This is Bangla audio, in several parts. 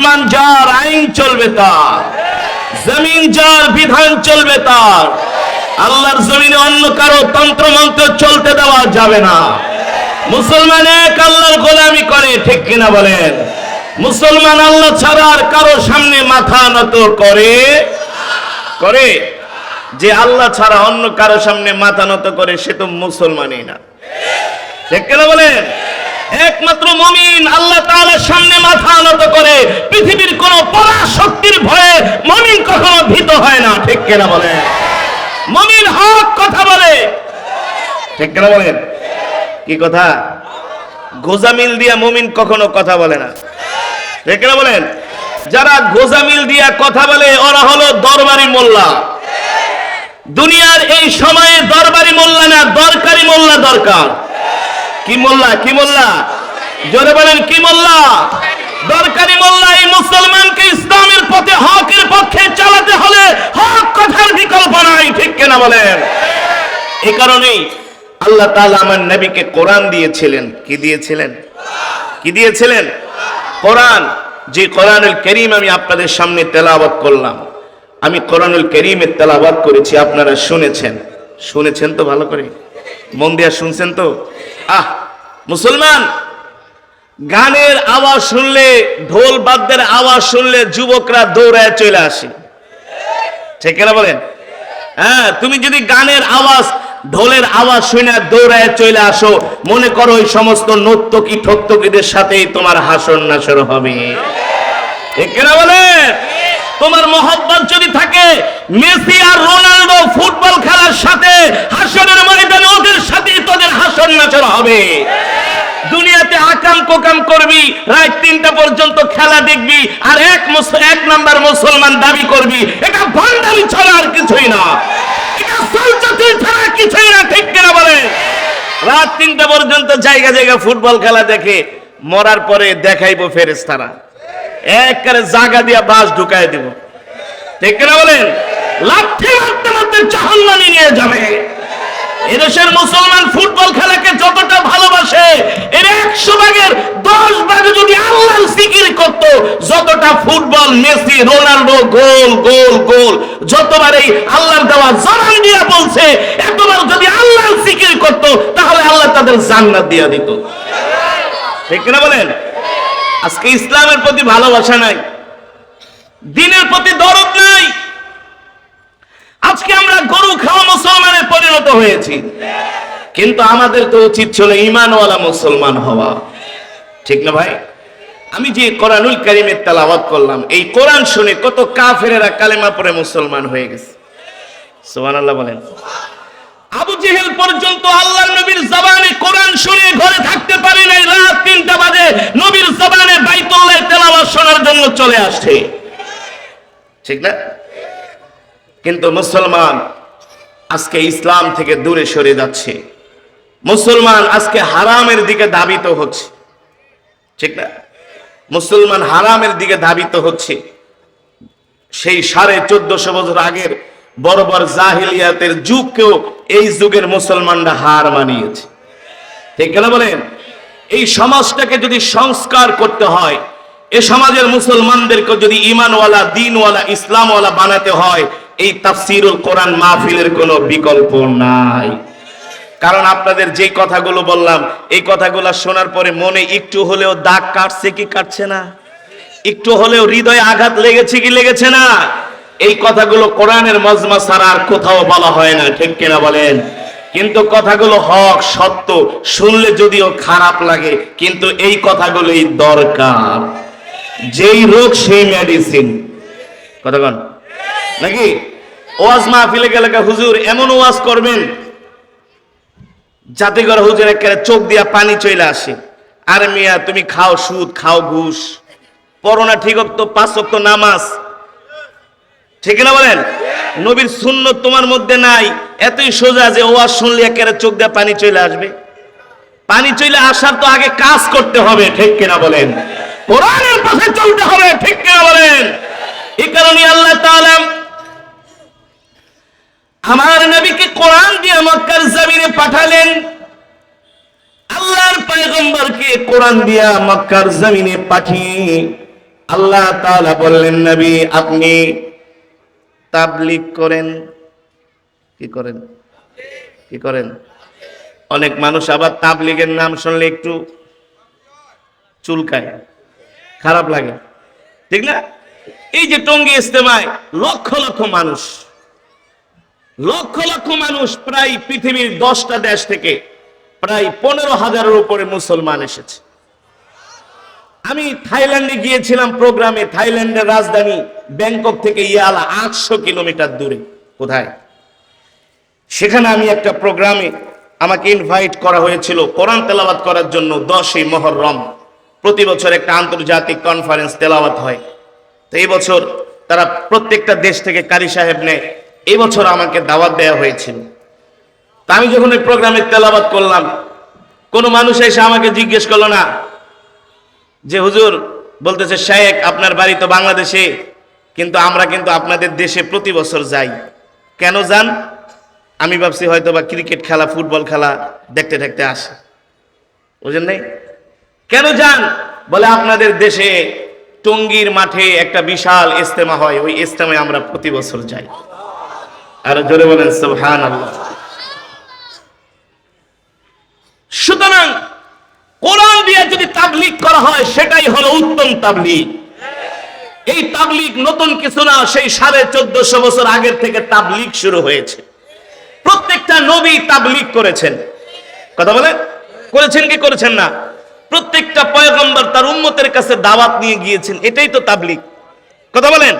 আসমান যার আইন চলবে তার, জমিন যার বিধান চলবে তার, আল্লাহর জমিনে অন্য কারও তন্ত্র মন্ত্র চলতে দেওয়া যাবে না। মুসলমান এক আল্লাহর গোলামি করে, ঠিক কিনা বলেন? মুসলমান আল্লাহ ছাড়া আর কারও সামনে মাথা নত করে করে? যে আল্লাহ ছাড়া অন্য কারও সামনে মাথা নত করে, সে তো মুসলমানই না। ঠিক কিনা বলেন? একমাত্র মমিন আল্লাহ তাআলার সামনে মাথা নত করে। পৃথিবীর কোন পরাশক্তির ভয়ে মমিন কখনো ভীত হয় না, ঠিক কিনা বলেন? মমিন হক কথা বলে। ঠিক কিনা বলেন? কি কথা? গোজামিল দিয়া মমিন কখনো কথা বলে না। ঠিক কিনা বলেন? যারা গোজামিল দিয়া কথা বলে, ওরা হলো দরবারি মোল্লা। দুনিয়ার এই সময়ে দরবারি মোল্লা না, দরকারি মোল্লা দরকার। কি মোল্লা কি মোল্লা? জোরে বলেন, কি মোল্লা? দরকারি মোল্লা, এই মুসলমানকে ইসলামের পথে, হকের পক্ষে চালাতে হলে হক কথার বিকল্প নাই, ঠিক কিনা বলেন? এই কারণেই আল্লাহ তাআলা আমার নবীকে কোরআন দিয়েছিলেন। কি দিয়েছিলেন? কি দিয়েছিলেন? কোরআন। যে কোরআনুল করিম আমি আপনাদের সামনে তেলাওয়াত করলাম। আমি কোরআনুল করিমের তেলাওয়াত করেছি, আপনারা শুনেছেন। শুনেছেন তো ভালো করে? মন দিয়া শুনছেন তো? আহ, মুসলমান, গানের আওয়াজ শুনলে, ঢোল বাদ্যের আওয়াজ শুনলে যুবকরা দৌড়ায় চলে আসে। ঠিক না বলেন? হ্যাঁ তুমি যদি গানের আওয়াজ, ঢোলের আওয়াজ শুনে দৌড়ায় চলে আসো, মনে করো ওই সমস্ত নর্তকী, ঠক্তকীদের সাথেই তোমার হাসন নাসর হবে। ঠিক না বলেন? তোমার মহব্বত যদি থাকে, মেসি আর রোনাল্ডো ফুটবল খেলার সাথে হাসনের ময়দানে ওদের সাথে তোদের হাসন নাচর হবে। দুনিয়াতে আকাম কোকাম করবি, রাত তিনটা পর্যন্ত খেলা দেখবি, আর এক এক নাম্বার মুসলমান দাবি করবি, এটা ভান্ডামি ছাড়া আর কিছুই না। এটা সলচাতুরি ছাড়া কিছুই না, ঠিক কিনা বলে? রাত তিনটা পর্যন্ত জায়গা জায়গা ফুটবল খেলা দেখে, মরার পরে দেখাইবো ফেরেস্তারা একবারে জায়গা দিয়া বাস ঢুকাই দিব। ঠিক কিনা বলেন? লাঠি মারতে মারতে জাহান্নামে নিয়ে যাবে। এদেশের মুসলমান ফুটবল খেলাকে যতটা ভালোবাসে, এর একশো ভাগের দশ ভাগে যদি আল্লাহ সিকির করত, যতটা football, Messi, Ronaldo, goal goal goal, যতবার এই আল্লাহর দেওয়া জানান দিয়া বলছে, এতবার যদি আল্লাহ সিকির করত, তাহলে আল্লাহ তাদের জান্নাত দিয়া দিত। ঠিক কিনা বলেন? আজকে ইসলামের প্রতি ভালোবাসা নাই, দিনের প্রতি দরদ নাই। আজকে আমরা গরু খাওয়া মুসলমানের পরিণত হয়েছি। কিন্তু আমাদের তো উচিত ছিল ইমানওয়ালা মুসলমান হওয়া। ঠিক না ভাই? আমি যে কোরআনুল কারিমের তেলাওয়াত করলাম, এই কোরআন শুনে কত কাফেরেরা কালেমা পড়ে মুসলমান হয়ে গেছে। সুবহানাল্লাহ বলেন। আবু জেহেল পর্যন্ত আল্লাহর নবীর জবানে কোরআন শুনে ঘরে থাকতে পারে নাই, রাত তিনটা বাজে নবীর জবানে বাইতুল্লাহ তেলাওয়াত শোনার জন্য চলে আসছে। ঠিক না? কিন্তু মুসলমান আজকে ইসলাম থেকে দূরে সরে যাচ্ছে। মুসলমান আজকে হারামের দিকে ধাবিত হচ্ছে। ঠিক না? মুসলমান হারামের দিকে ধাবিত হচ্ছে। সেই সাড়ে চোদ্দশো বছর আগের বড় বড় জাহিলিয়াতের যুগকেও এই যুগের মুসলমানরা হার মানিয়েছে। ঠিক না বলেন? এই সমাজটাকে যদি সংস্কার করতে হয় এ সমাজের মুসলমানদেরকে যদি ইমানওয়ালা দিনওয়ালা, ইসলামওয়ালা বানাতে হয়, এই তাফসিরুল কোরআন মাহফিলের কোনো বিকল্প নাই। কারণ আপনাদের যে কথাগুলো বললাম, এই কথাগুলো শোনার পরে মনে একটু হলেও দাগ কাটছে কি কাটছে না? একটু হলেও হৃদয়ে আঘাত লেগেছে কি লেগেছে না? এই কথাগুলো কোরআনের মজমা ছাড়া আর কোথাও বলা হয় না, ঠিক কিনা বলেন? কিন্তু কথাগুলো হক, সত্য, শুনলে যদিও খারাপ লাগে, কিন্তু এই কথাগুলোই দরকার। যেই রোগ সেই মেডিসিন কথা কন। নাকি? ওয়াজ মাহফিলে গেলে হুজুর এমন ওয়াজ করবেন, যাতে করে হুজুর একেবারে চোখ দিয়া পানি চলে আসে। আরে মিয়া, তুমি খাও সুদ, খাও ঘুষ। পড়ো না ঠিক তো পাঁচ অক্ত নামাজ। ঠিক না বলেন? নবীর সুন্নত তোমার মধ্যে নাই। এতই সোজা যে ওয়াজ শুনলে একেবারে চোখ দিয়ে পানি চলে আসবে। পানি চলে আসার তো আগে কাজ করতে হবে, ঠিক কিনা বলেন? কোরআনের পথে চলতে হবে, ঠিক কিনা বলেন? এই কারণে আল্লাহ তাআলা আমার নবীকে কোরআন দিয়ে মক্কার জমিনে পাঠালেন। আল্লাহর পয়গম্বরকে কোরআন দিয়া মক্কার জমিনে পাঠিয়ে আল্লাহ তাআলা বললেন, নবী, আপনি তাবলিগ করেন। কি করেন? কি করেন? অনেক মানুষ আবার তাবলিগের নাম শুনলে একটু চুলকায়। খারাপ লাগে। ঠিক না এই যে টঙ্গী ইস্তেমায় লক্ষ লক্ষ মানুষ, লক্ষ লক্ষ মানুষ প্রায় পৃথিবীর দশটা দেশ থেকে প্রায় পনেরো হাজারের উপরে মুসলমান এসেছে। আমি থাইল্যান্ডে গিয়েছিলাম প্রোগ্রামে, থাইল্যান্ডের রাজধানী ব্যাংকক থেকে ইয়ালা আটশো কিলোমিটার দূরে। কোথায়? সেখানে আমি একটা প্রোগ্রামে আমাকে ইনভাইট করা হয়েছিল কোরআন তেলাওয়াত করার জন্য দশই মহরম। প্রতি বছর একটা আন্তর্জাতিক কনফারেন্স তেলাওয়াত হয়। তো এই বছর তারা প্রত্যেকটা দেশ থেকে কারি সাহেব নেয়। এই বছর আমাকে দাওয়াত দেওয়া হয়েছিল। তা আমি যখন ওই প্রোগ্রামে তেলাওয়াত করলাম, কোনো মানুষ এসে আমাকে জিজ্ঞেস করল না যে, হুজুর, বলতেছে, শেখ, আপনার বাড়ি তো বাংলাদেশে, কিন্তু আমরা কিন্তু আপনাদের দেশে প্রতি বছর যাই। কেন যান? আমি ভাবছি হয়তো বা ক্রিকেট খেলা ফুটবল খেলা দেখতে দেখতে আসে। বুঝেন নাই? কেন যান? বলে আপনাদের দেশে টঙ্গীর মাঠে একটা বিশাল ইস্তেমা হয়, ওই ইস্তেমায় আমরা প্রতি বছর যাই। আর জোরে বলেন সুবহান সুতরাং কোরআন দিয়ে যদি তাবলিগ করা হয়, সেটাই হলো উত্তম তাবলিগ। এই তাবলিগ নতুন কিছু না, সেই সাড়ে চোদ্দশো বছর আগের থেকে তাবলিগ শুরু হয়েছে। প্রত্যেকটা নবী তাবলিগ করেছেন। কথা বলেন? করেছেন কি করেছেন না? প্রত্যেকটা পয়গম্বর তার উম্মতের কাছে দাওয়াত নিয়ে গিয়েছেন, এটাই তো তাবলিগ। কথা বলেন?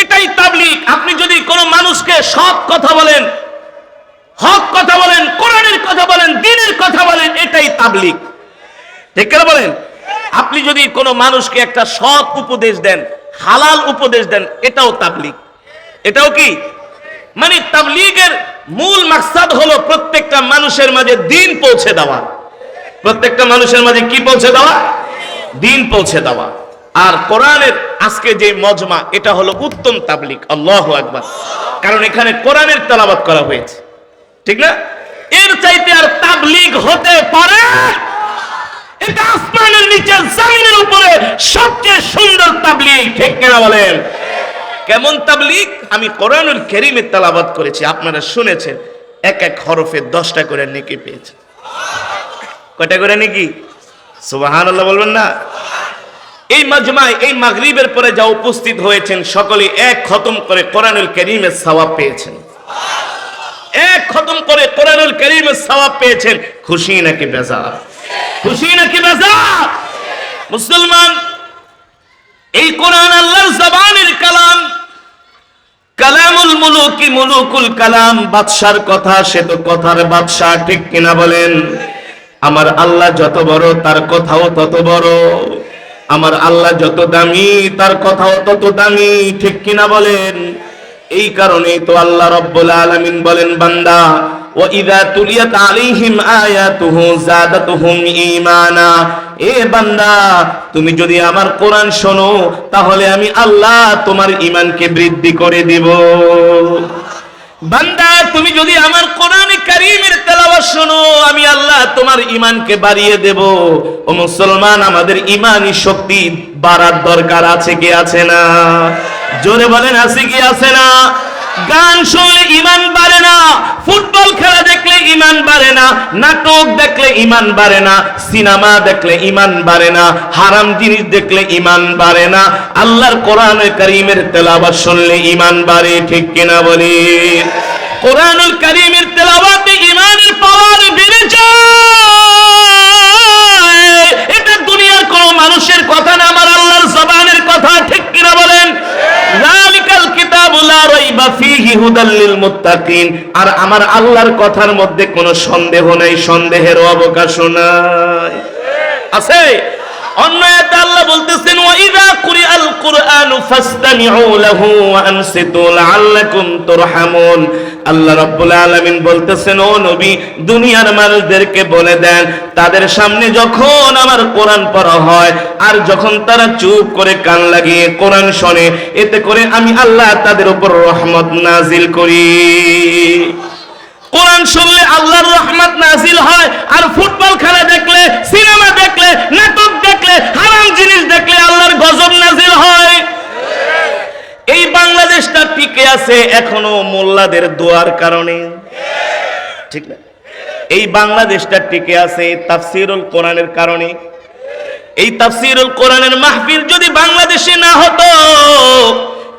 এটাই তাবলিগ। আপনি যদি কোনো মানুষকে সৎ কথা বলেন, হক কথা বলেন, কোরআনের কথা বলেন, দিনের কথা বলেন, এটাই তাবলিগ। ঠিক কেন বলেন? আপনি যদি কোনো মানুষকে একটা সৎ উপদেশ দেন, হালাল উপদেশ দেন, এটাও তাবলিগ। এটাও কি? মানে তাবলিগের মূল মাকসাদ হলো প্রত্যেকটা মানুষের মাঝে দিন পৌঁছে দেওয়া। প্রত্যেকটা মানুষের মাঝে কি পৌঁছে দেওয়া? দিন পৌঁছে দেওয়া। আর কোরআনের আজকে যে মজমা, এটা হলো উত্তম তাবলিগ। আল্লাহ আকবার। কারণ এখানে কোরআনের তেলাবাত করা হয়েছে। ঠিক না? এর চাইতে আর তাবলিগ হতে পারে? এটা আসমানের নিচে জমিনের উপরে সবচেয়ে সুন্দর তাবলিগ। ঠিক কিনা বলেন? কেমন তাবলিগ? আমি কোরআনুল কেরিমের তেলাবাত করেছি। আপনারা শুনেছেন, এক এক হরফে দশটা করে নেকি পেয়েছে। কয়টা করে নাকি? সুবাহান আল্লাহ বলবেন না? এই মাজমায়, এই মাগরিবের পরে যা উপস্থিত হয়েছেন, সকলে এক খতম করে কোরআনুল করিমের সওয়াব পেয়েছেন। এক খতম করে কোরআনুল করিমের সওয়াব পেয়েছেন। খুশি নাকি বেজার? খুশি নাকি বেজার? মুসলমান, এই কোরআন আল্লাহর জবানের কালাম, কালামুল মুলুকি মুলুকুল কালাম, বাদশার কথা, সে তো কথার বাদশা ঠিক কিনা বলেন? আমার আল্লাহ যত বড়, তার কথাও তত বড়। আমার আল্লাহ যত দামি, তার কথাও তত দামি। ঠিক কিনা বলেন? এই কারণেই তো আল্লাহ রব্বুল আলামিন বলেন, বান্দা ও ইদা এ বান্দা, তুমি যদি আমার কোরআন শোনো, তাহলে আমি আল্লাহ তোমার ইমানকে বৃদ্ধি করে দিব। বান্দা, তুমি যদি আমার কোরআনে কারিমের তেলাওয়াত শোনো, আমি আল্লাহ তোমার ইমানকে বাড়িয়ে দেব। ও মুসলমান, আমাদের ইমানই শক্তি বাড়ার দরকার আছে কি আছে না? জোরে বলেন, আছে কি আছে না? গান শুনলে ইমান বাড়ে না, ফুটবল খেলা দেখলে ইমান বাড়ে না, নাটক দেখলে ইমান বাড়ে না, সিনেমা দেখলে ইমান বাড়ে না, হারাম জিনিস দেখলে ইমান বাড়ে না। আল্লাহর কোরআনে কারীমের তেলাওয়াত শুনলে ইমান বাড়ে, ঠিক কিনা বলি? কোরআনুল কারীমের তেলাওয়াতে ইমানের পাওয়ার বেড়ে যায়। এটা দুনিয়ার কোন মানুষের কথা না আমার আল্লাহর জবানের কথা ঠিক কিনা বলেন যালিকাল কিতাবু লা রাইবা ফীহি হুদাল লিল মুত্তাকিন আর আমার আল্লাহর কথার মধ্যে কোনো সন্দেহ নাই সন্দেহের অবকাশ নাই। আছে? অন্য আয়াতে আল্লাহ বলতেছেন আল্লাহ বলতেছেন, ও নবী, দুনিয়ার মানুষদেরকে বলে দেন, তাদের সামনে যখন আমার কোরআন পড়া হয় আর যখন তারা চুপ করে কান লাগিয়ে কোরআন শোনে, এতে করে আমি আল্লাহ তাদের উপর রহমত নাজিল করি। কোরআন শুনলে আল্লাহর রহমত নাজিল হয়, আর ফুটবল খেলা দেখলে, সিনেমা দেখলে, নাটক দেখলে, হারাম জিনিস দেখলে আল্লাহর গজব নাজিল হয়। এই বাংলাদেশটা টিকে আছে এখনও মোল্লাদের দোয়ার কারণে। ঠিক না? এই বাংলাদেশটা টিকে আছে তাফসিরুল কোরআনের কারণে। এই তাফসিরুল কোরআনের মাহফিল যদি বাংলাদেশে না হতো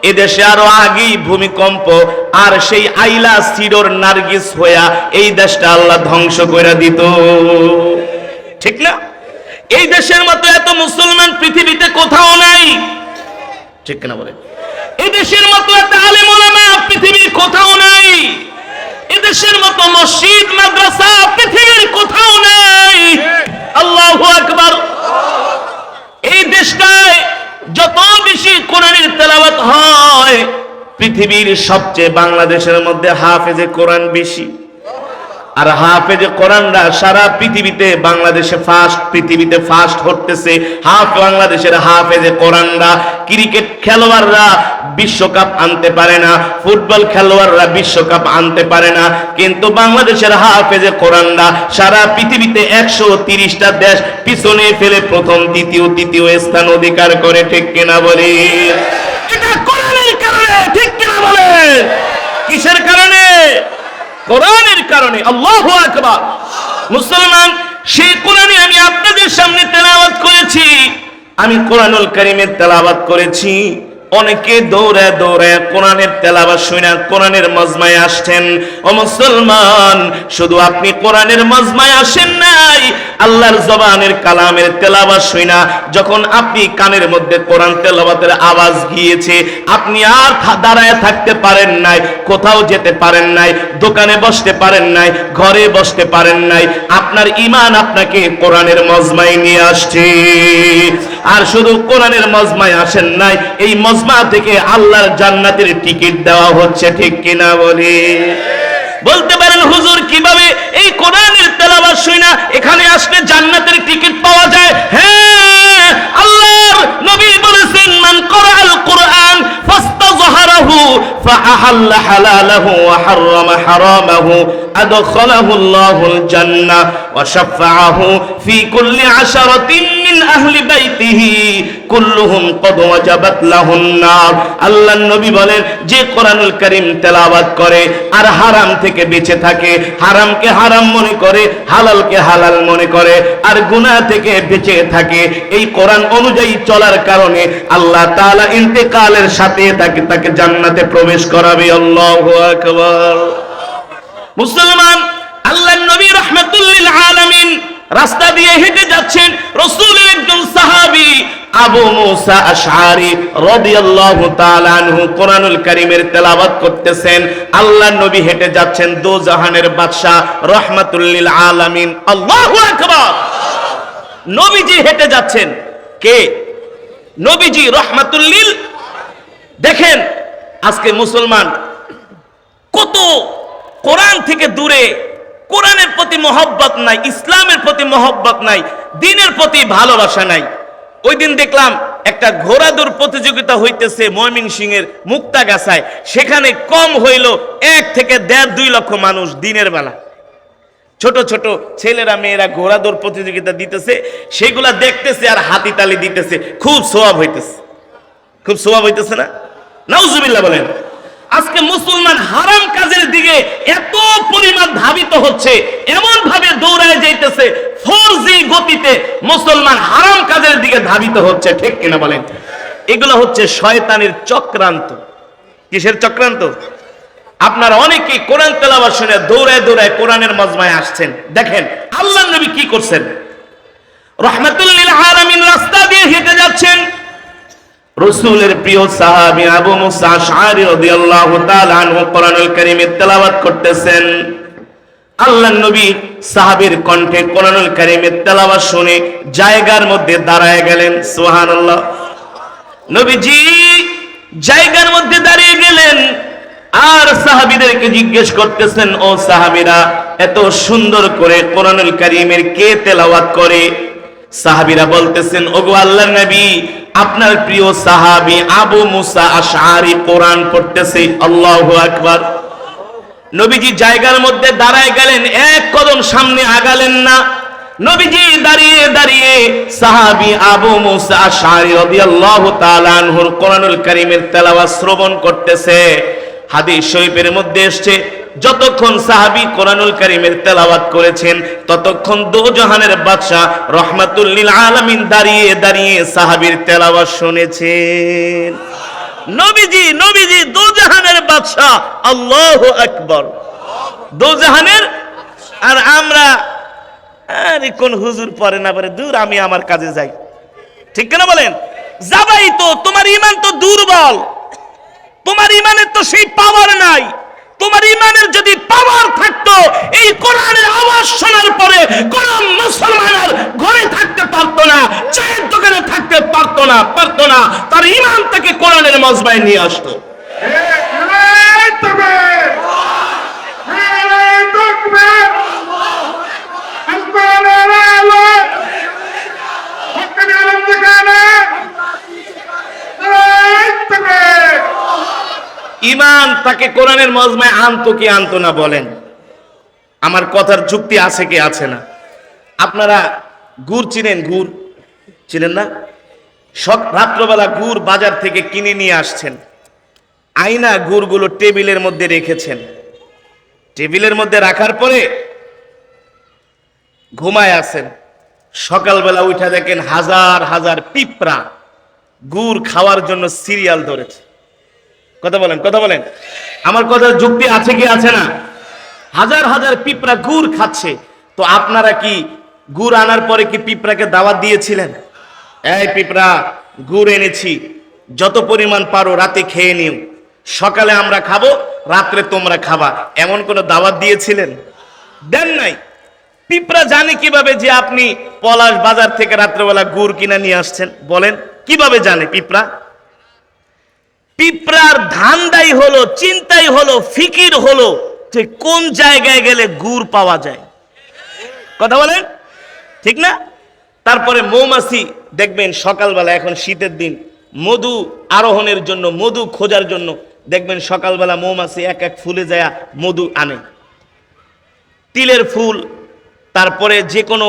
এদেশে আরও আগেই ভূমিকম্প, আর সেই আইলা সিডোর নার্গিস হইয়া এই দেশটা আল্লাহ ধ্বংস করে দিত। ঠিক না? এই দেশের মতো এত মুসলমান পৃথিবীতে কোথাও নাই। ঠিক না বলে এই দেশের মতো এত আলেম পৃথিবীর কোথাও নাই। এদেশের মতো মসজিদ, মাদ্রাসা পৃথিবীর কোথাও নাই। আল্লাহু আকবার। এই দেশটায় যত বেশি কোরআনের তেলাওয়াত হয় পৃথিবীর সবচেয়ে বাংলাদেশের মধ্যে হাফেজে কোরআন বেশি। আর হাফেজে কোরআনরা সারা পৃথিবীতে, বাংলাদেশে ফার্স্ট পৃথিবীতে ফার্স্ট হতেছে। হাফ বাংলাদেশের হাফেজে কোরআনরা, ক্রিকেট খেলোয়াড়রা বিশ্বকাপ আনতে পারে না, ফুটবল খেলোয়াড়রা বিশ্বকাপ আনতে পারে না। কিন্তু বাংলাদেশের হাফেজে কোরআনরা সারা পৃথিবীতে একশো তিরিশটা দেশ পিছনে ফেলে প্রথম, দ্বিতীয়, তৃতীয় স্থান অধিকার করে, ঠিক কিনা বলে? এটা কোরআনের কারণে, ঠিক কিনা বলে? কিসের কারণে? কোরআনের কারণে, আল্লাহ আকবার। মুসলমান, সেই কোরআনে আমি আপনাদের সামনে তেলাওয়াত করেছি, আমি কোরআনুল করিমের তেলাওয়াত করেছি। অনেকে দৌড়ে দৌড়ে কোরআনের তেলাওয়াত শুনে কোরআনের মজমায় আসছেন। ও মুসলমান, শুধু আপনি কোরআনের মজমায় আসেন নাই, আল্লাহর জবানের কালামের তেলাওয়াত শুনা যখন আপনি কানের মধ্যে কোরআন তেলাওয়াতের আওয়াজ গিয়েছে, আপনি আর দাঁড়ায় থাকতে পারেন নাই, কোথাও যেতে পারেন নাই, দোকানে বসতে পারেন নাই, ঘরে বসতে পারেন নাই, আপনার ইমান আপনাকে কোরআনের মজমায় নিয়ে আসছে। আর শুধু কোরআনের মজমায় আসেন নাই, এই মজমা থেকে আল্লাহর জান্নাতের টিকিট দেওয়া হচ্ছে, ঠিক কিনা বলি? বলতে পারেন, হুজুর, কীভাবে এই কোরআনের তেলাওয়াত শুনা এখানে আসলে জান্নাতের টিকিট পাওয়া যায়? হ্যাঁ আল্লাহর নবী বলেছেন, মান করাল কোরআন শাফাআহু ফি কুল্লি আশারাতিন মিন আহলি বাইতিহি কুল্লুহুম কদ ওয়াজাবাত লাহুন নার আল্লাহর নবী বলেন, যে কোরআনুল কারীম তেলাওয়াত করে আর হারাম থেকে বেঁচে থাকে, হারামকে হারাম মনে করে, হালালকে হালাল মনে করে, আর গুনাহ থেকে বেঁচে থাকে, এই কোরআন অনুযায়ী চলার কারণে আল্লাহ তাআলা ইন্তেকালের সাথে তাকে তাকে জান্নাতে প্রবেশ করাবে। আল্লাহু মুসলমান, আল্লাহ নবী রহমতুল্লিল আলামিন রাস্তা দিয়ে হেঁটে যাচ্ছেন রসুলের একজন সাহাবী আবু মুসা আশআরি রাদিয়াল্লাহু তাআলা আনহু কোরআনুল কারীমের তেলাওয়াত করতেছেন। আল্লাহ নবী হেঁটে যাচ্ছেন দো জাহানের বাদশা রহমাতুল্লিল আলামিন। আল্লাহু আকবার। নবীজি হেঁটে যাচ্ছেন। কে? নবীজি রহমাতুল্লিল দেখেন আজকে মুসলমান কত কোরআন থেকে দূরে। কোরআনের প্রতি মহব্বত নাই, ইসলামের প্রতি মহব্বত নাই, দিনের প্রতি ভালোবাসা নাই। ওই দিন দেখলাম একটা ঘোড়া দৌড় প্রতিযোগিতা হইতেছে ময়মিন সিং এর মুক্তা গাছায় সেখানে কম হইল এক থেকে দেড় দুই লক্ষ মানুষ দিনের বেলা। ছোট ছোট ছেলেরা মেয়েরা ঘোড়া দৌড় প্রতিযোগিতা দিতেছে, সেগুলা দেখতেছে আর হাতি তালি দিতেছে। খুব সোয়াব হইতেছে। খুব সোয়াব হইতেছে না? নাউজুবিল্লাহ বলেন। আজকে মুসলমান হারাম কাজের দিকে এত পরিমাণ ধাবিত হচ্ছে এমন ভাবে দৌড়ায় যাইতেছে, ফোরজি গতিতে মুসলমান হারাম কাজের দিকে ধাবিত হচ্ছে, ঠিক কিনা বলেন? এগুলো হচ্ছে শয়তানের চক্রান্ত। কিসের চক্রান্ত? আপনারা অনেকেই কোরআন তেলাওয়াত শুনে দৌড়ায় দৌড়ায় কোরআনের মজমায় আসছেন। দেখেন আল্লাহ নবী কি করছেন? রহমাতুল্লিল আলামিন রাস্তা দিয়ে হেঁটে যাচ্ছেন রসুলের প্রিয় সাহাবী আবু মুসা আশআরি রাদিয়াল্লাহু তাআলা আনহু কোরআনুল কারীমের তেলাওয়াত করতেছেন। আল্লাহ নবী সাহাবীর কণ্ঠে কোরআনুল কারীমের তেলাওয়াত শুনে জায়গার মধ্যে দাঁড়ায় গেলেন, সুবহানাল্লাহ। নবীজি জায়গার মধ্যে দাঁড়িয়ে গেলেন, আর সাহাবীদেরকে জিজ্ঞেস করতেছেন, ও সাহাবীরা, এত সুন্দর করে কোরআনুল কারীমের কে তেলাওয়াত করে? সাহাবীরা বলতেছেন, ওগো আল্লাহর নবী আপনার প্রিয় সাহাবি আবু মুসা আশারি কোরআন পড়তেছে, আল্লাহ আকবার। নবীজি জায়গার মধ্যে দাঁড়ায় গেলেন, এক কদম সামনে আগালেন না। নবীজি দাঁড়িয়ে দাঁড়িয়ে সাহাবি আবু মুসা আশারি রবি আল্লাহ তালানহুর কোরআনুল করিমের তেলাওয়া শ্রবণ করতেছে। হাদিস শরীফের মধ্যে এসেছে, যতক্ষণ সাহাবী কোরআনুল কারীমের তেলাওয়াত করেছেন, ততক্ষণ দো দোজাহানের বাদশা রহমাতুল্লিল আলামিন দাঁড়িয়ে দাঁড়িয়ে সাহাবীর তেলাওয়াত শুনেছেন। নবীজি নবীজি দো দোজাহানের বাদশা আল্লাহু আকবার। দোজাহানের আর আমরা, আরে কোন হুজুর পরে না পারে, দূর আমি আমার কাজে যাই। ঠিক কেন বলেন? যাবাই তো, তোমার ইমান তো দুর্বল। তোমার ইমানের তো সেই পাওয়ার নাই তোমার ইমানের যদি পাওয়ার থাকতো এই কোরআনের আওয়াজ শোনার পরে কোন মুসলমান ঘরে থাকতে পারতো না চায়ের দোকানে থাকতে পারতো না পারতো না তার ইমান তাকে কোরআনের মজবায় নিয়ে আসতো ইমান তাকে কোরআনের মজমায় আনতো কি আনতো না বলেন? আমার কথার যুক্তি আছে কি আছে না? আপনারা গুড় চিনেন গুড়? চিনেন না? সব রাত্রবেলা গুড় বাজার থেকে কিনে নিয়ে আসছেন। আয়না গুড়গুলো টেবিলের মধ্যে রেখেছেন। টেবিলের মধ্যে রাখার পরে ঘুমায় আছেন সকালবেলা উঠে দেখেন হাজার হাজার পিঁপড়া গুড় খাওয়ার জন্য সিরিয়াল ধরেছে। কথা বলেন কথা বলেন। আমার কথা যুক্তি আছে কি আছে না? হাজার হাজার পিঁপড়া গুড় খাচ্ছে, তো আপনারা কি গুড় আনার পরে কি পিঁপড়াকে দাওয়াত দিয়েছিলেন? এই পিঁপড়া, গুড় এনেছি, যত পরিমাণ পারো রাতে খেয়ে নিও। সকালে আমরা খাব, রাত্রে তোমরা খাবা। এমন কোনো দাওয়াত দিয়েছিলেন? দেন নাই। পিঁপড়া জানে কীভাবে যে আপনি পলাশ বাজার থেকে রাত্রেবেলা গুড় কিনে নিয়ে আসছেন? বলেন, কীভাবে জানে পিঁপড়া? পিঁপড়ার ধান্দাই হলো, চিন্তাই হলো, ফিকির হলো যে কোন জায়গায় গেলে গুড় পাওয়া যায়। কথা বলেন? ঠিক না? তারপরে মৌমাছি দেখবেন সকালবেলা, এখন শীতের দিন, মধু আরোহণের জন্য, মধু খোঁজার জন্য, দেখবেন সকালবেলা মৌমাছি এক এক ফুলে যায়, মধু আনে। তিলের ফুল, তারপরে যে কোনো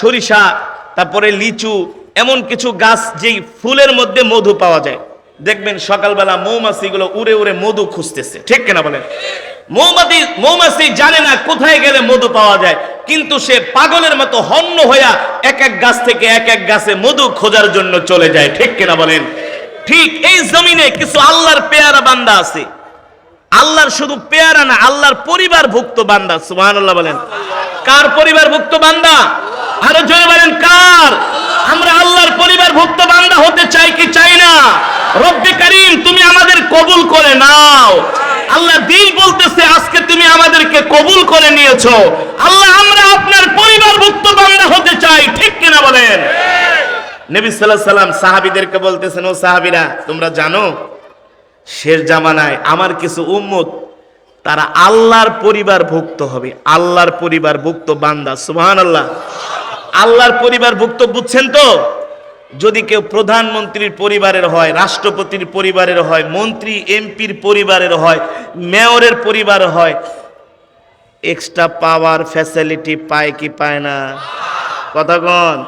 সরিষা, তারপরে লিচু, এমন কিছু গাছ যেই ফুলের মধ্যে মধু পাওয়া যায়। দেখবেন সকালবেলা মৌমাছিগুলো উড়ে উড়ে মধু খুঁজতেছে। ঠিক কিনা বলেন? মৌমাছি মৌমাছি জানে না কোথায় গেলে মধু পাওয়া যায়, কিন্তু সে পাগলের মতো হন্য হইয়া এক এক গাছ থেকে এক এক গাছে মধু খোঁজার জন্য চলে যায়। ঠিক কিনা বলেন? ঠিক এই জমিনে কিছু আল্লাহর পেয়ারা বান্দা আছে। আল্লাহর শুধু পেয়ারা না, আল্লাহর পরিবার ভুক্ত বান্দা, সুবহানাল্লাহ বলেন। কার পরিবার ভুক্ত বান্দা? আরও জোরে বলেন, কার? আমরা আল্লাহর পরিবার ভুক্ত বান্দা হতে চাই কি চাই না? রব্বে করিম, তুমি আমাদের কবুল করে নাও। আল্লাহ দিল বলতেছে, আজকে তুমি আমাদেরকে কবুল করে নিয়েছো। আল্লাহ, আমরা আপনার পরিবার ভুক্ত বান্দা হতে চাই, ঠিক কিনা বলেন? নবী সাল্লাল্লাহু আলাইহি সাল্লাম সাহাবীদেরকে বলতেছেন, ও সাহাবীরা, তোমরা জানো, শেষ জামানায় আমার কিছু উম্মত, তারা আল্লাহর পরিবার ভুক্ত হবে, আল্লাহর পরিবার ভুক্ত বান্দা সুবহান আল্লাহ আল্লাহর পরিবার ভুক্ত বুঝছেন তো? যদি কেউ প্রধানমন্ত্রীর পরিবারের হয়, রাষ্ট্রপতির পরিবারের হয়, মন্ত্রী, এমপির পরিবারের হয়, মেয়রের পরিবার হয় এক্সট্রা পাওয়ার ফ্যাসিলিটি পায় কি পায় না? কথা কথাগণ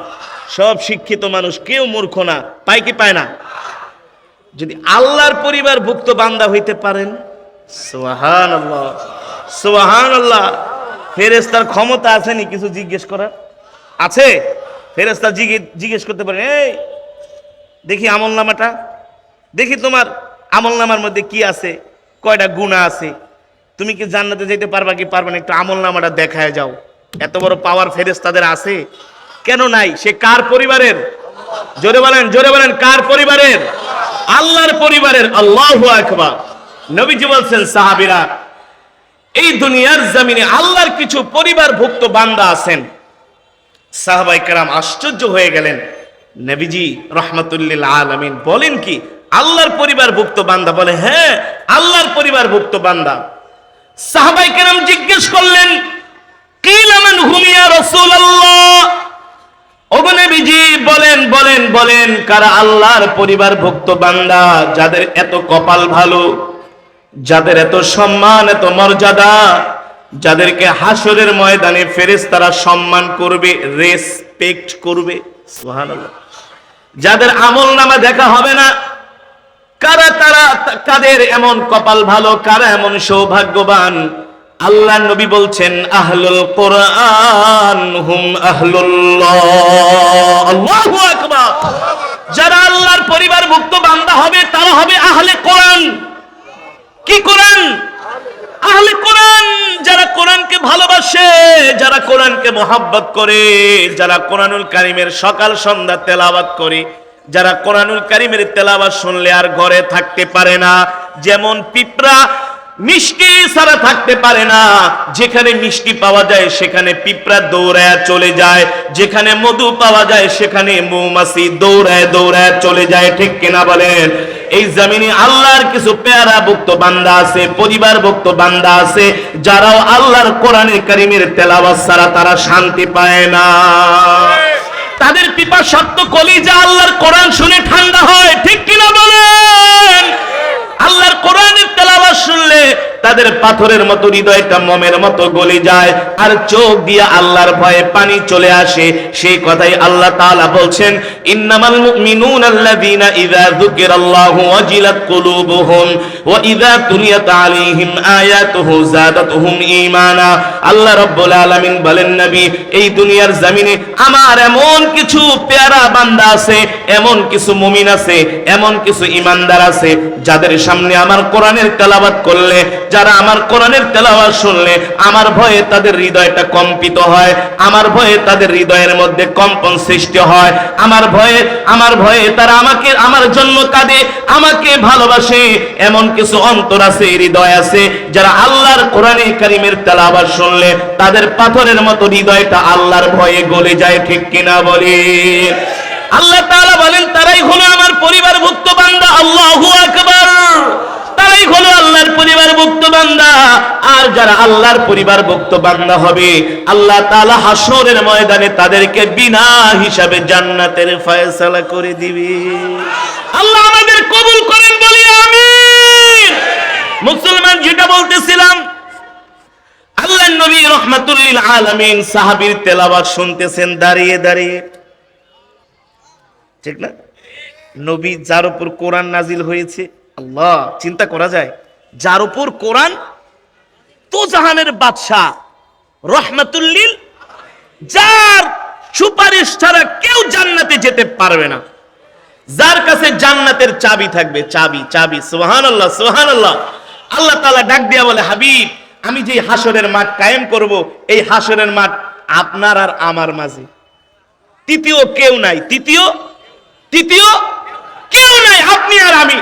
সব শিক্ষিত মানুষ, কেউ মূর্খ না, পায় কি পায় না? যদি আল্লাহর পরিবার ভুক্ত বান্দা হইতে পারেন সোহান আল্লাহ সোহান আল্লাহ ফেরেস্তার ক্ষমতা আছে নি কিছু জিজ্ঞেস করার? আছে? ফেরেস্তা জিজ্ঞে- জিজ্ঞেস করতে পারেন এই, দেখি আমল নামাটা। দেখি তোমার আমল নামার মধ্যে কি আছে? কয়টা গুণা আছে? তুমি কি জান্নাতে যেতে পারবা কি পারবা না? একটু আমল নামাটা দেখায় যাও। এত বড় পাওয়ার ফেরেস্তাদের আছে? কেন নাই? সে কার পরিবারের? জোরে বলেন জোরে বলেন, কার পরিবারের? আল্লাহর পরিবারের, আল্লাহ আকবার। নবীজি বলছেন, সাহাবিরা, এই দুনিয়ার জমিনে আল্লাহর কিছু পরিবার ভুক্ত বান্দা আছেন। সাহাবাই কারাম আশ্চর্য হয়ে গেলেন। নবীজি রহমতুল্লিল আলমিন বলেন কি, আল্লাহর পরিবার ভুক্ত বান্দা বলে হ্যাঁ আল্লাহর পরিবার ভুক্ত বান্দা। সাহাবাই কারাম জিজ্ঞেস করলেন কিলামান হুমিয়া রাসূলুল্লাহ? অগনবীজি বলেন বলেন বলেন, কারা আল্লাহর পরিবার ভুক্ত বান্দা, যাদের এত কপাল ভালো, যাদের এত সম্মান, এত মর্যাদা যাদেরকে হাসরের ময়দানে ফেরেস তারা সম্মান করবে রেসপেক্ট করবে যাদের আমল নামা দেখা হবে না, কারা তারা, কাদের এমন কপাল ভালো, কারা এমন সৌভাগ্যবান? আল্লাহ নবী বলছেন, আহলুল কোরআন হুম যারা আল্লাহর পরিবারভুক্ত বান্দা হবে, তারা হবে আহলে কোরআন। কি কোরআন? আহলে কোরআন, যারা কোরআনকে ভালোবাসে, যারা কোরআনকে মোহাব্বত করে, যারা কোরআনুল কারিমের সকাল সন্ধ্যা তেলাওয়াত করে, যারা কোরআনুল কারিমের তেলাওয়াত শুনলে আর ঘরে থাকতে পারে না। যেমন পিঁপড়া মিষ্টি ছাড়া থাকতে পারে না। যেখানে মিষ্টি পাওয়া যায়, সেখানে পিঁপড়া দৌড়ায় চলে যায়। যেখানে মধু পাওয়া যায়, সেখানে মৌমাছি দৌড়ায় দৌড়ায় চলে যায়। ঠিক কিনা বলেন? এই জমিনে আল্লাহর কিছু পেয়ারা ভুক্ত বান্দা আছে পরিবার ভুক্ত বান্দা আছে, যারাও আল্লাহর কোরআনের কারিমের তেলাওয়াত ছাড়া তারা শান্তি পায় না। তাদের পিপা সত্য কলিজা আল্লাহর কোরআন শুনে ঠান্ডা হয়। ঠিক কিনা বলেন? আল্লাহর কোরআনের তেলাওয়াত শুনলে তাদের পাথরের মতো, হৃদয়টা মমের মতো গলে যায়। আর চোখ দিয়ে আল্লাহর ভয়ে পানি চলে আসে। সেই কথাই আল্লাহ তাআলা বলছেন, ইন্নামাল ইযা ওয়াজিলাত কুলুবুহুম ওয়া ইযা তুলিয়াত আলাইহিম আয়াতুহু যাদাতুহুম ঈমানা। আল্লাহ রাব্বুল আলামিন বলেন, নবী, এই দুনিয়ার জমিনে আমার এমন কিছু পেয়ারা বান্দা আছে, এমন কিছু মুমিন আছে, এমন কিছু ইমানদার আছে, যাদের সামনে আমার কোরআনের তেলাওয়াত করলে যারা আমার কোরআনের তেলাওয়াত শুনলে, আমার ভয়ে তাদের হৃদয়টা কম্পিত হয়, আমার ভয়ে তাদের হৃদয়ের মধ্যে কম্পন সৃষ্টি হয়, আমার ভয়ে আমার ভয়ে তারা আমাকে, আমার জন্য কাঁদে, আমাকে ভালোবাসে। এমন কিছু অন্তর আছে, হৃদয় আছে, যারা আল্লাহর কোরআনে কারিমের তেলাওয়াত শুনলে, তাদের পাথরের মতো হৃদয়টা আল্লাহর ভয়ে গলে যায়, ঠিক কিনা বলে? আল্লাহ তাআলা বলেন, তারাই হলো আমার পরিবারভুক্ত বান্দা, আল্লাহু আকবার। তারাই হলো আল্লাহর পরিবারভুক্ত বান্দা। আর যারা আল্লাহর পরিবারভুক্ত বান্দা হবে, আল্লাহ তাআলা হাসরের ময়দানে তাদেরকে বিনা হিসাবে জান্নাতের ফয়সালা করে দিবে। আল্লাহ আমাদের কবুল করেন, বলি আমিন। মুসলমান যেটা বলতেছিলাম, আল্লাহ নবী রহমাতুল্লিল আলামিন সাহাবীর তেলাওয়াত শুনতেছেন, দাঁড়িয়ে দাঁড়িয়ে। ঠিক না? নবী যার উপর কোরআন নাজিল হয়েছে আল্লাহ, চিন্তা করা যায়, যার উপর কোরআন তো জাহানের বাদশাহ রহমাতুল্লিল যার সুপারিশ ছাড়া কেউ জান্নাতে যেতে পারবে না। যার কাছে জান্নাতের চাবি থাকবে, চাবি চাবি সোহান আল্লাহ সোহান আল্লাহ আল্লাহ তালা ডাক দিয়া বলে, হাবিব, আমি যে হাসরের মাঠ কায়েম করব, এই হাসরের মাঠ আপনার আর আমার মাঝে। তৃতীয় কেউ নাই, তৃতীয় তৃতীয় কেউ নাই, আপনি আর আমি।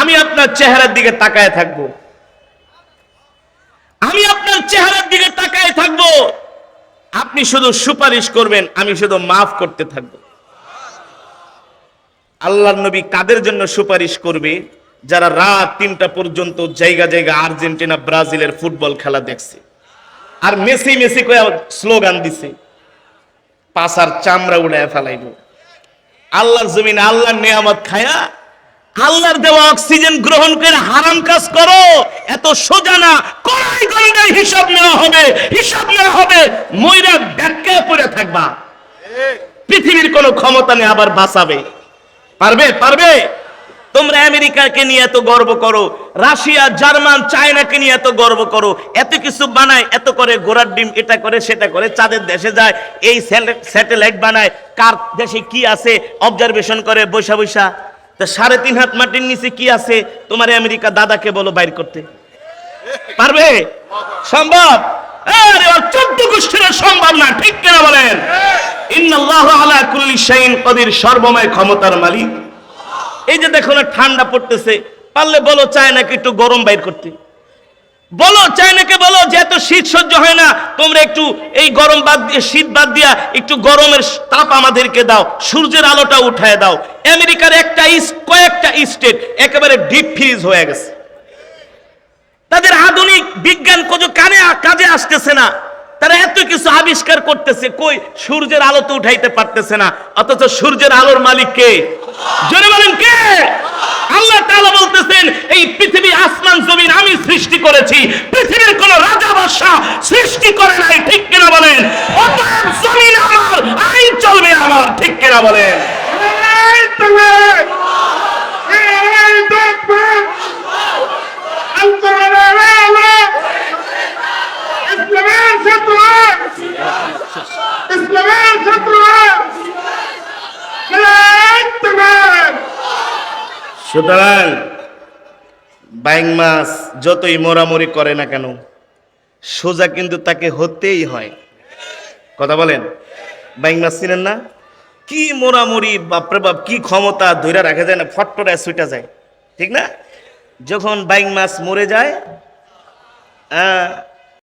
আমি আপনার চেহারার দিকে তাকায় থাকব। আমি আপনার চেহারার দিকে তাকায় থাকব। আপনি শুধু সুপারিশ করবেন, আমি শুধু মাফ করতে থাকব। আল্লাহ নবী কাদের জন্য সুপারিশ করবে? যারা রাত তিনটা পর্যন্ত জায়গা জায়গা আর্জেন্টিনা, ব্রাজিলের ফুটবল খেলা দেখছে। আর মেসি মেসি করে স্লোগান দিছে পাশার চামড়া উড়ায় ফেলাইব। আল্লাহর জমিনে আল্লাহর নিয়ামত খায়া আল্লাহর দেওয়া অক্সিজেন গ্রহণ করে হারাম কাজ করো। এত সোজা না, কড়াই গন্ডায় হিসাব নেওয়া হবে, হিসাব নেওয়া হবে ময়রা ব্যাখ্যা পড়ে থাকবা। পৃথিবীর কোনো ক্ষমতা নেই, আবার বাঁচাবে। পারবে? পারবে? তোমরা আমেরিকাকে নিয়ে এত গর্ব করো, রাশিয়া, জার্মান, চায়নাকে নিয়ে এত গর্ব করো, এত কিছু বানায়, এত করে ঘোড়ার ডিম এটা করে, সেটা করে, চাঁদের দেশে যায়, এই স্যাটেলাইট বানায়, কার দেশে কি আছে অবজারভেশন করে বৈশা বৈশা তা সাড়ে তিন হাত মাটির নিচে কি আছে? তোমার আমেরিকা দাদাকে বলো বাইর করতে। পারবে? সম্ভব? সম্ভব না, ঠিক বলেন? সর্বময় ক্ষমতার মালিক। এই যে ঠান্ডা পড়তেছে। পারলে বলো, চায় নাকি একটু গরম বাইর করতে। বলো, চায়নাকে বলো যে এত শীত সহ্য হয় না, তোমরা একটু এই গরম বাদ দিয়ে, শীত বাদ দিয়া একটু গরমের তাপ আমাদেরকে দাও, সূর্যের আলোটা উঠায় দাও। আমেরিকার একটা কয়েকটা স্টেট একেবারে ডিপ ফ্রিজ হয়ে গেছে। তাদের আধুনিক বিজ্ঞান কোনো কানে কাজে আসতেছে না। তারা এত কিছু আবিষ্কার করতেছে, কই সূর্যের আলো তো উঠাইতে পারতেছে না। অথচ সূর্যের আলোর মালিক কে? জোরে বলেন কে? আল্লাহ তাআলা বলতেছেন, এই পৃথিবী আসমান, জমিন আমি সৃষ্টি করেছি। পৃথিবীর কোন রাজা বাদশাহ সৃষ্টি করে নাই, ঠিক কিনা বলেন? অতএব জমিন আমার, আইন চলবে আমার, ঠিক কিনা বলেন? ইসলামের শত্রু ইসলামের শত্রু সুতরাং বাইং মাছ যতই মোরামরি করে না কেন, সোজা কিন্তু তাকে হতেই হয়। কথা বলেন, বাইং মাছ চিনেন না? কি মোরামরি বাপরে বাপ কি ক্ষমতা ধরে রাখা যায় না ফটফট সুইটা যায়। ঠিক না? যখন বাইং মাছ মরে যায়